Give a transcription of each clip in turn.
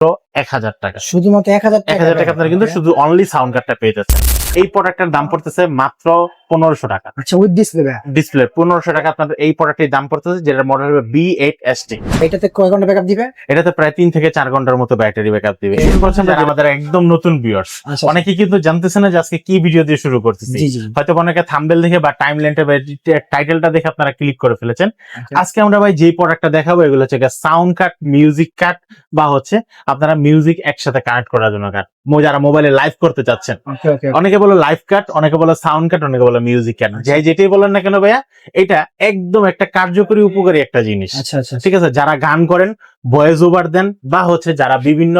ろ。এক হাজার টাকা। শুধুমাত্র এক হাজার এক হাজার টাকা আপনারা কিন্তু শুধু অনলি সাউন্ড কার্ডটা পেয়ে যাচ্ছেন। এই প্রোডাক্টের দাম পড়তেছে মাত্র পনেরোশো টাকা। আচ্ছা উইথ ডিসপ্লে ডিসপ্লে পনেরোশো টাকা আপনাদের এই প্রোডাক্টের দাম পড়তেছে যেটার মডেল হবে বি এইট এস টি এটাতে কয় ঘণ্টা ব্যাকআপ দিবে? এটাতে প্রায় তিন থেকে চার ঘণ্টার মতো ব্যাটারি ব্যাকআপ দিবে। যারা আমাদের একদম নতুন ভিউয়ার্স আচ্ছা। অনেকে কিন্তু জানতেছে না যে আজকে কি ভিডিও দিয়ে শুরু করতেছি। হয়তো অনেকে থাম্বেল দেখে বা টাইম লেন্টে টাইটেলটা দেখে আপনারা ক্লিক করে ফেলেছেন। আচ্ছা। আজকে আমরা ভাই যেই প্রোডাক্টটা দেখাবো এগুলো হচ্ছে সাউন্ড কাট মিউজিক কাট বা হচ্ছে আপনারা মিউজিক একসাথে কানেক্ট করার জন্য কাট যারা মোবাইলে লাইভ করতে চাচ্ছেন। অনেকে বলে লাইভ কাট অনেকে বলে সাউন্ড কাট অনেকে বলে মিউজিক কাট। যাই যেটাই বলেন না কেন ভাইয়া এটা একদম একটা কার্যকরী উপকারী একটা জিনিস। আচ্ছা আচ্ছা। ঠিক আছে? যারা গান করেন ভয়েস ওভার দেন বা হচ্ছে যারা বিভিন্ন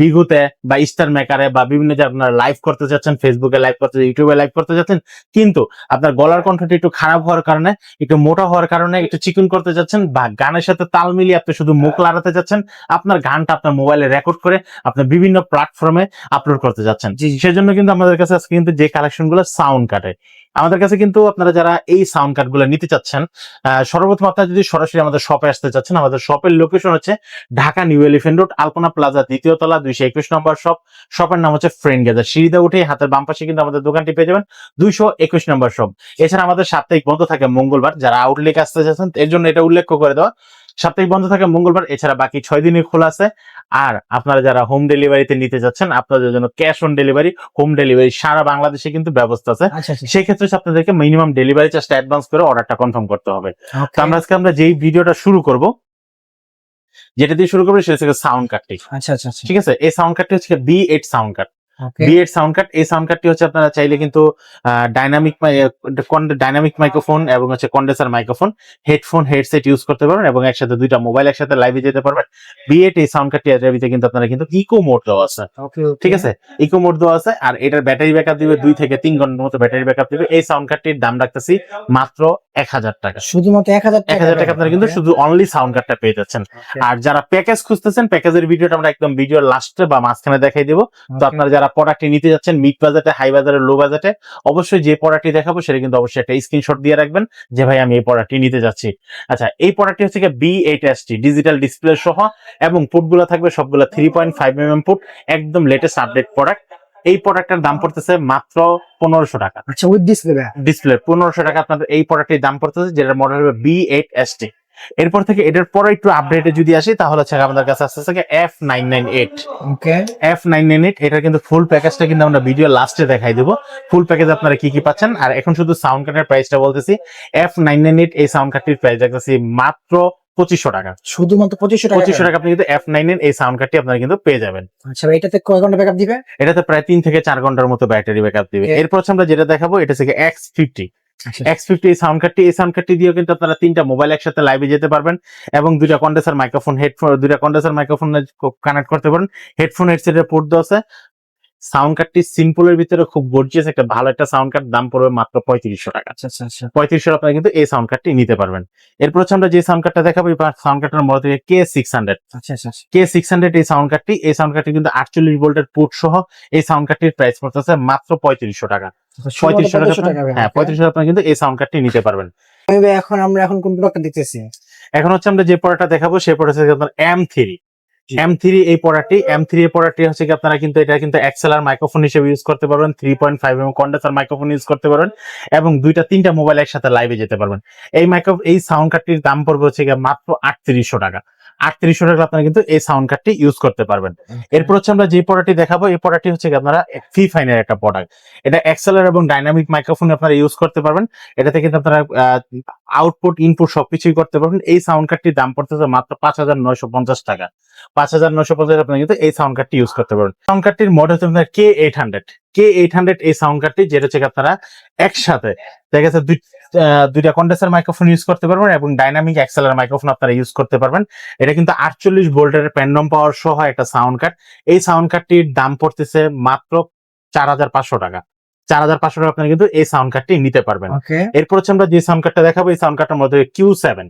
বিহুতে বা স্টার মেকারে বা বিভিন্ন যে আপনারা লাইভ করতে যাচ্ছেন ফেসবুকে লাইভ করতে ইউটিউবে লাইভ করতে চাচ্ছেন কিন্তু আপনার গলার কণ্ঠটা একটু খারাপ হওয়ার কারণে একটু মোটা হওয়ার কারণে একটু চিকন করতে যাচ্ছেন বা গানের সাথে তাল মিলিয়ে আপনি শুধু মুখ লাগাতে যাচ্ছেন আপনার গানটা আপনার মোবাইলে রেকর্ড করে আপনার বিভিন্ন প্ল্যাটফর্মে আপলোড করতে যাচ্ছেন। সেজন্য কিন্তু আমাদের কাছে আজকে কিন্তু যে কালেকশনগুলো সাউন্ড কাটে আমাদের কাছে কিন্তু আপনারা যারা এই সাউন্ড কার্ডগুলো নিতে চাচ্ছেন সর্বপ্রথম আপনারা যদি সরাসরি আমাদের শপে আসতে চাচ্ছেন আমাদের শপের লোকেশন হচ্ছে Dhaka New Elephant Road Alpana Plaza দ্বিতীয় তলা দুইশো একুশ নম্বর শপ শপের নাম হচ্ছে ফ্রেন্ড গেজার সিঁড়িতে উঠে হাতের বাম পাশে কিন্তু আমাদের দোকানটি পেয়ে যাবেন দুইশো একুশ নম্বর শপ এছাড়া আমাদের সাপ্তাহিক বন্ধ থাকে মঙ্গলবার যারা আউটলেক আসতে চাচ্ছেন এর জন্য এটা উল্লেখ করে দেওয়া। সাপ্তাহিক বন্ধ থাকে মঙ্গলবার এছাড়া বাকি ছয় দিনই খোলা আছে। আর আপনারা যারা হোম ডেলিভারিতে নিতে যাচ্ছেন আপনাদের জন্য cash on delivery home delivery সারা বাংলাদেশে কিন্তু ব্যবস্থা আছে। আচ্ছা আচ্ছা। সেই ক্ষেত্রে আপনাদেরকে মিনিমাম ডেলিভারি চার্জটা অ্যাডভান্স করে অর্ডারটা কনফার্ম করতে হবে। তো আমরা আজকে আমরা যেই ভিডিওটা শুরু করব যেটা দিয়ে শুরু করব সেটা হচ্ছে সাউন্ড কার্ডটি আচ্ছা আচ্ছা আচ্ছা। ঠিক আছে? এই সাউন্ড কার্ডটি হচ্ছে B eight sound card okay B eight sound card এই সাউন্ড কার্ডটি হচ্ছে আপনারা চাইলে কিন্তু ডাইনামিক ডাইনামিক মাইক্রোফোন এবং হচ্ছে condenser microphone headphone headset use করতে পারবেন এবং একসাথে দুইটা মোবাইল একসাথে লাইভে যেতে পারবেন। বি এইট এই সাউন্ড কার্ডটি ভিতরে কিন্তু আপনারা কিন্তু ইকো মোড দেওয়া আছে। ঠিক আছে? ইকো মোড দেওয়া আছে আর এটার ব্যাটারি ব্যাকআপ দিবে দুই থেকে তিন ঘণ্টার মতো ব্যাটারি ব্যাকআপ দিবে। এই সাউন্ড কার্ডটির দাম রাখতেছি মাত্র এক হাজার টাকা। শুধুমাত্র এক হাজার এক হাজার টাকা আপনারা কিন্তু শুধু অনলি সাউন্ড কার্ডটা পেয়ে যাচ্ছেন। আর যারা প্যাকেজ খুঁজতেছেন প্যাকেজের ভিডিওটা আমরা একদম ভিডিওর লাস্টে বা মাঝখানে দেখাই দেবো। তো আপনারা যারা প্রোডাক্টটি নিতে যাচ্ছেন মিড বাজেটে হাই বাজারে লো বাজেটে অবশ্যই যে প্রোডাক্টটি দেখাবো সেটা কিন্তু অবশ্যই একটা স্ক্রিনশট দিয়ে রাখবেন যে ভাই আমি এই প্রোডাক্টটি নিতে যাচ্ছি। আচ্ছা এই প্রোডাক্টটি হচ্ছে B eight S T digital display সহ এবং পুটগুলো থাকবে সবগুলো three point five M M put একদম লেটেস্ট আপডেট প্রোডাক্ট এই প্রোডাক্টের দাম পড়তেছে মাত্র পনেরোশো টাকা। আচ্ছা উইথ ডিসপ্লে ডিসপ্লে পনেরোশো টাকা আপনাদের এই প্রোডাক্টের দাম পড়তেছে যেটার মডেল হবে বি এইট এস টি এরপর থেকে এটার পরে একটু আপডেটে যদি আসি তাহলে হচ্ছে আমাদের কাছে আসতে থাকে F nine nine eight okay F nine nine eight এটার কিন্তু ফুল প্যাকেজটা কিন্তু আমরা ভিডিও লাস্টে দেখাই দেবো। ফুল প্যাকেজ আপনারা কি কি পাচ্ছেন? আর এখন শুধু সাউন্ড কার্ডের প্রাইসটা বলতেছি এফ নাইন নাইন এইট এই সাউন্ড কার্ডটির প্রাইস রাখতেছি মাত্র পঁচিশশো টাকা। শুধুমাত্র পঁচিশশো টাকা পঁচিশশো টাকা আপনি কিন্তু এফ নাইন এই সাউন্ড কার্ডটি আপনারা কিন্তু পেয়ে যাবেন। আচ্ছা এটাতে কয় ঘণ্টা ব্যাকআপ দিবে? এটাতে প্রায় তিন থেকে চার ঘণ্টার মতো ব্যাটারি ব্যাকআপ দিবে। এরপর আমরা যেটা দেখাবো এটা থেকে এক্স ফিফটি এক্স ফিফটি এই সাউন্ড কার্ডটি এই সাউন্ড কার্ডটি দিয়েও কিন্তু আপনারা তিনটা মোবাইল একসাথে লাইভে যেতে পারবেন এবং দুইটা কন্ডেন্সার মাইক্রোফোন হেডফোন দুইটা কন্ডেন্সার মাইক্রোফোন কানেক্ট করতে পারেন। হেডফোন হেডসেটের পোর্ট দেওয়া আছে। সাউন্ড কার্ডটি সিম্পলের ভিতরে খুব গর্জিয়াস একটা ভালো একটা সাউন্ড কার্ড দাম পড়বে মাত্র পঁয়ত্রিশশো টাকা। আচ্ছা আচ্ছা আচ্ছা। পঁয়ত্রিশশো আপনারা কিন্তু এই সাউন্ড কার্ডটি নিতে পারবেন। এরপর হচ্ছে আমরা যে সাউন্ড কার্ডটা দেখাবো এই সাউন্ড কার্ডটার মধ্যে থেকে K six hundred K six hundred এই সাউন্ড কার্ডটি এই সাউন্ড কার্ডটি কিন্তু আটচল্লিশ ভোল্টের পোর্ট সহ এই সাউন্ড কার্ডটির প্রাইস পড়তেছে মাত্র পঁয়ত্রিশশো টাকা। পঁয়ত্রিশশো টাকা হ্যাঁ পঁয়ত্রিশশো আপনারা কিন্তু এই সাউন্ড কার্ডটি নিতে পারবেন। এখন আমরা এখন কোন প্রোডাক্ট দেখতেছি? এখন হচ্ছে আমরা যে পড়াটা দেখাবো সেই পড়া হচ্ছে আপনার এম থ্রি। এম থ্রি এই পড়াটি এম থ্রি এই পড়াটি হচ্ছে কি আপনারা কিন্তু এটা কিন্তু এক্সেলার মাইক্রোফোন হিসেবে ইউজ করতে পারবেন three point five M condenser microphone use করতে পারবেন এবং দুইটা তিনটা মোবাইল একসাথে লাইভে যেতে পারবেন। এই মাইক্রো এই সাউন্ড কার্ডটির দাম পড়বে হচ্ছে গিয়ে মাত্র আটত্রিশশো টাকা। আটত্রিশশো টাকা আপনারা কিন্তু এই সাউন্ড কার্ডটি ইউজ করতে পারবেন। এরপর হচ্ছে আমরা যে পড়াটি দেখাবো এই পড়াটি হচ্ছে কি আপনারা ফি ফাইনের একটা প্রোডাক্ট এটা এক্সেলার এবং ডাইনামিক মাইক্রোফোন আপনারা ইউজ করতে পারবেন। এটাতে কিন্তু আপনারা আউটপুট ইনপুট সবকিছুই করতে পারবেন। এই সাউন্ড কার্ডটির দাম পড়তেছে মাত্র পাঁচ হাজার নয়শো পঞ্চাশ টাকা। পাঁচ হাজার নয়শো পঞ্চাশ আপনারা কিন্তু এই সাউন্ড কার্ডটি ইউজ করতে পারবেন। সাউন্ড কার্ডটির মডেল হচ্ছে আপনার K eight hundred K eight hundred এই সাউন্ড কার্ডটি যেটা হচ্ছে আপনারা একসাথে, দেখা যাচ্ছে দুই দুইটা কন্ডেন্সার মাইক্রোফোন ইউজ করতে পারবেন এবং ডাইনামিক এক্সেলার মাইক্রোফোন আপনারা ইউজ করতে পারবেন। এটা কিন্তু আটচল্লিশ ভোল্টের প্যান্ডম পাওয়ার সহ একটা সাউন্ড কার্ড এই সাউন্ড কার্ডটির দাম পড়তেছে মাত্র চার হাজার পাঁচশো টাকা। চার হাজার পাঁচশো টাকা আপনারা কিন্তু এই সাউন্ড কার্ডটি নিতে পারবেন। এরপর হচ্ছে আমরা যে সাউন্ড কার্ডটা দেখাবো এই সাউন্ড কার্ডটার মধ্যে কিউ সেভেন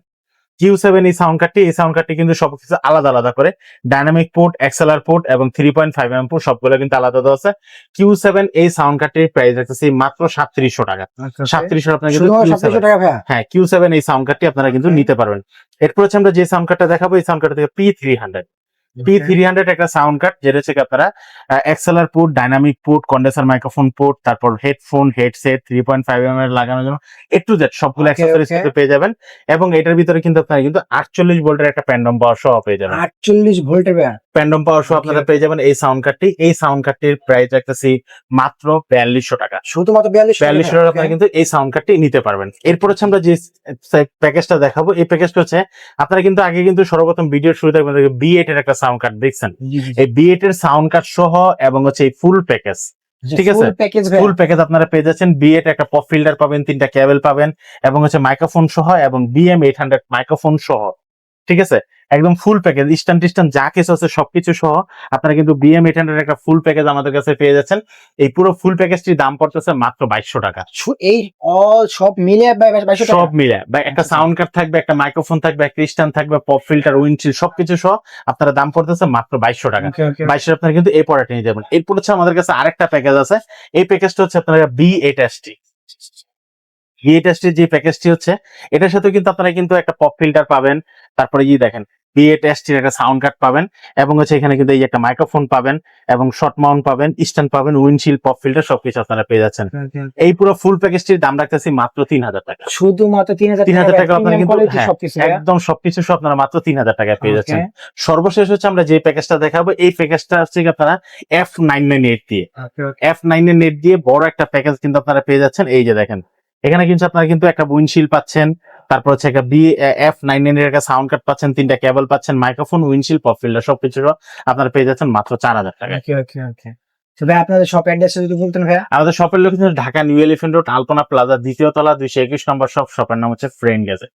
কিউ সেভেন এই সাউন্ড কার্ডটি এই সাউন্ড কার্ডটি কিন্তু সবকিছু আলাদা আলাদা করে। ডাইনামিক পোর্ট এক্সেলার পোর্ট এবং three point five M port সবগুলো কিন্তু আলাদা আলাদা আছে। কিউ সেভেন এই সাউন্ড কার্ডটির প্রাইস রাখতেছি মাত্র সাতত্রিশশো টাকা। সাতত্রিশশো আপনারা কিন্তু শুধুমাত্র Q7 সাতশো টাকা হ্যাঁ কিউ সেভেন এই সাউন্ড কার্ডটি আপনারা কিন্তু নিতে পারবেন। এরপর হচ্ছে আমরা যে সাউন্ড কার্ডটা দেখাবো এই সাউন্ড কার্ড থেকে P three hundred P three hundred একটা সাউন্ড কার্ড যেটা হচ্ছে আপনারা XLR port dynamic port condenser microphone port তারপর headphone headset three point five M এর লাগানোর জন্য এ টু জেড সবগুলো অ্যাক্সেসরিজ কিন্তু পেয়ে যাবেন। এবং এটার ভিতরে কিন্তু আপনারা কিন্তু আটচল্লিশ ভোল্টের একটা প্যান্ডম পাওয়ার সহ পেয়ে যাবেন। আটচল্লিশ ভোল্টের প্যান্ডম পাওয়ার সহ আপনারা পেয়ে যাবেন এই সাউন্ড কার্ডটি এই সাউন্ড কার্ডটির প্রাইস রাখতেছি মাত্র বিয়াল্লিশশো টাকা। শুধুমাত্র বিয়াল্লিশ বিয়াল্লিশ টাকা আপনারা কিন্তু এই সাউন্ড কার্ডটি নিতে পারবেন। এরপর হচ্ছে আমরা যে প্যাকেজটা দেখাবো এই প্যাকেজটা হচ্ছে আপনারা কিন্তু আগে কিন্তু সর্বপ্রথম ভিডিওর শুরুতে বি এইট এর একটা সাউন্ড কার্ড দেখছেন। এই বি এইট এর সাউন্ড কার্ড সহ এবং হচ্ছে এই ফুল প্যাকেজ ঠিক আছে। প্যাকেজ ফুল প্যাকেজ আপনারা পেয়ে যাচ্ছেন। বি এইট একটা পপ ফিল্টার পাবেন তিনটা কেবল পাবেন এবং হচ্ছে মাইক্রোফোন সহ এবং বিএম এইট হান্ড্রেড মাইক্রোফোন সহ। ঠিক আছে? একদম ফুল প্যাকেজ স্ট্যান্ড টিস্টান যা কিছু আছে সবকিছু সহ আপনারা কিন্তু বিএম এইট হান্ড্রেড একটা ফুল প্যাকেজ আমাদের কাছে পেয়ে যাচ্ছেন। এই পুরো ফুল প্যাকেজটির দাম পড়তেছে মাত্র বাইশশো টাকা। এই অল সব মিলে সব মিলে বা একটা আচ্ছা। সাউন্ড কার্ড থাকবে একটা মাইক্রোফোন থাকবে একটা থাকবে পপ ফিল্টার উইন্ডশিল সবকিছু সহ আপনারা দাম পড়তেছে মাত্র বাইশশো টাকা. বাইশশো আপনারা কিন্তু এই পড়াটা নিয়ে যাবেন এরপর হচ্ছে আমাদের কাছে আরেকটা প্যাকেজ আছে। এই প্যাকেজটা হচ্ছে আপনারা B eight S T B eight S যে প্যাকেজটি হচ্ছে এটার সাথে কিন্তু আপনারা কিন্তু একটা পপ ফিল্টার পাবেন। তারপরে এই দেখেন বি এইট এস টির একটা সাউন্ড কার্ড পাবেন এবং হচ্ছে এখানে কিন্তু এই একটা মাইক্রোফোন পাবেন এবং শর্ট মাউন্ট পাবেন স্ট্যান্ড পাবেন উইন্ডশিল পপ ফিল্টার সবকিছু আপনারা পেয়ে যাচ্ছেন. এই পুরো ফুল প্যাকেজটির দাম রাখতেছি মাত্র তিন হাজার টাকা। শুধুমাত্র তিন হাজার তিন হাজার টাকা আপনারা কিন্তু হ্যাঁ, একদম সবকিছু আপনারা মাত্র তিন হাজার টাকায় পেয়ে যাচ্ছেন। সর্বশেষ হচ্ছে আমরা যে প্যাকেজটা দেখাবো এই প্যাকেজটা হচ্ছে আপনারা এফ নাইন নাইন এইট দিয়ে. এফ নাইন এর নেট দিয়ে বড় একটা প্যাকেজ কিন্তু আপনারা পেয়ে যাচ্ছেন। এই যে দেখেন এখানে কিন্তু আপনারা কিন্তু একটা উইন্ডশিল্ড পাচ্ছেন তারপর হচ্ছে একটা বি এফ নাইন নাইন এর একটা সাউন্ড কার্ড পাচ্ছেন তিনটা কেবল পাচ্ছেন মাইক্রোফোন উইন্ডশিল্ড পপ ফিল্টার সবকিছু আপনারা পেয়ে যাচ্ছেন মাত্র চার হাজার টাকা। ভাই আপনাদের শপ যদি বলতেন আমাদের শপের location Dhaka new elephant road Alpana plaza দ্বিতীয় তলা দুইশো একুশ নম্বর শপ শপের নাম হচ্ছে ফ্রেন্ড গেজে